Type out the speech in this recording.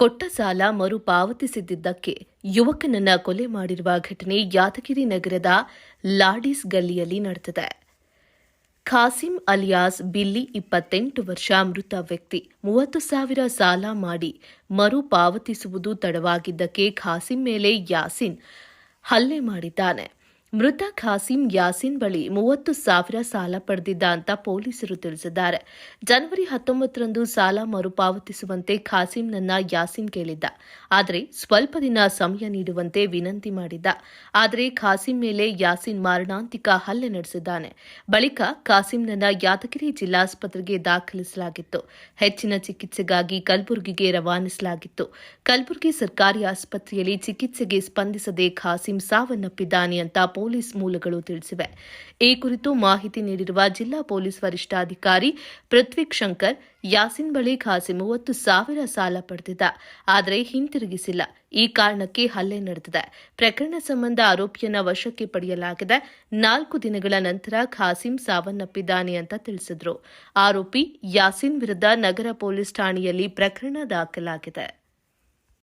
ಕೊಟ್ಟ ಸಾಲ ಮರುಪಾವತಿಸಿದ್ದಕ್ಕೆ ಯುವಕನನ್ನ ಕೊಲೆ ಮಾಡಿರುವ ಘಟನೆ ಯಾದಗಿರಿ ನಗರದ ಲಾಡಿಸ್ ಗಲ್ಲಿಯಲ್ಲಿ ನಡೆದಿದೆ. ಖಾಸಿಂ ಅಲಿಯಾಸ್ ಬಿಲ್ಲಿ ಇಪ್ಪತ್ತೆಂಟು ವರ್ಷ ಮೃತ ವ್ಯಕ್ತಿ. ಮೂವತ್ತು ಸಾವಿರ ಸಾಲ ಮಾಡಿ ಮರುಪಾವತಿಸುವುದು ತಡವಾಗಿದ್ದಕ್ಕೆ ಖಾಸಿಂ ಮೇಲೆ ಯಾಸಿನ್ ಹಲ್ಲೆ ಮಾಡಿದ್ದಾನೆ. ಮೃತ ಖಾಸಿಂ ಯಾಸಿನ್ ಬಳಿ ಮೂವತ್ತು ಸಾವಿರ ಸಾಲ ಪಡೆದಿದ್ದ ಅಂತ ಪೊಲೀಸರು ತಿಳಿಸಿದ್ದಾರೆ. ಜನವರಿ ಹತ್ತೊಂಬತ್ತರಂದು ಸಾಲ ಮರುಪಾವತಿಸುವಂತೆ ಖಾಸಿಂನನ್ನ ಯಾಸಿನ್ ಕೇಳಿದ್ದ. ಆದರೆ ಸ್ವಲ್ಪ ದಿನ ಸಮಯ ನೀಡುವಂತೆ ವಿನಂತಿ ಮಾಡಿದ್ದ. ಆದರೆ ಖಾಸಿಂ ಮೇಲೆ ಯಾಸಿನ್ ಮಾರಣಾಂತಿಕ ಹಲ್ಲೆ ನಡೆಸಿದ್ದಾನೆ. ಬಳಿಕ ಖಾಸಿಂನನ್ನ ಯಾದಗಿರಿ ಜಿಲ್ಲಾಸ್ಪತ್ರೆಗೆ ದಾಖಲಿಸಲಾಗಿತ್ತು. ಹೆಚ್ಚಿನ ಚಿಕಿತ್ಸೆಗಾಗಿ ಕಲಬುರಗಿಗೆ ರವಾನಿಸಲಾಗಿತ್ತು. ಕಲಬುರಗಿ ಸರ್ಕಾರಿ ಆಸ್ಪತ್ರೆಯಲ್ಲಿ ಚಿಕಿತ್ಸೆಗೆ ಸ್ಪಂದಿಸದೆ ಖಾಸಿಂ ಸಾವನ್ನಪ್ಪಿದ್ದಾನೆ ಅಂತ ಪೊಲೀಸ್ ಮೂಲಗಳು ತಿಳಿಸಿವೆ. ಈ ಕುರಿತು ಮಾಹಿತಿ ನೀಡಿರುವ ಜಿಲ್ಲಾ ಪೊಲೀಸ್ ವರಿಷ್ಠಾಧಿಕಾರಿ ಪೃಥ್ವಿಕ್ ಶಂಕರ್, ಯಾಸಿನ್ ಬಳಿ ಖಾಸಿ ಮೂವತ್ತು ಸಾವಿರ ಸಾಲ ಪಡೆದಿದ್ದ, ಆದರೆ ಹಿಂತಿರುಗಿಸಿಲ್ಲ. ಈ ಕಾರಣಕ್ಕೆ ಹಲ್ಲೆ ನಡೆದಿದೆ. ಪ್ರಕರಣ ಸಂಬಂಧ ಆರೋಪಿಯನ್ನ ವಶಕ್ಕೆ ಪಡೆಯಲಾಗಿದೆ. ನಾಲ್ಕು ದಿನಗಳ ನಂತರ ಖಾಸಿಂ ಸಾವನ್ನಪ್ಪಿದ್ದಾನೆ ಅಂತ ತಿಳಿಸಿದ್ರು. ಆರೋಪಿ ಯಾಸಿನ್ ವಿರುದ್ಧ ನಗರ ಪೊಲೀಸ್ ಠಾಣೆಯಲ್ಲಿ ಪ್ರಕರಣ ದಾಖಲಾಗಿದೆ.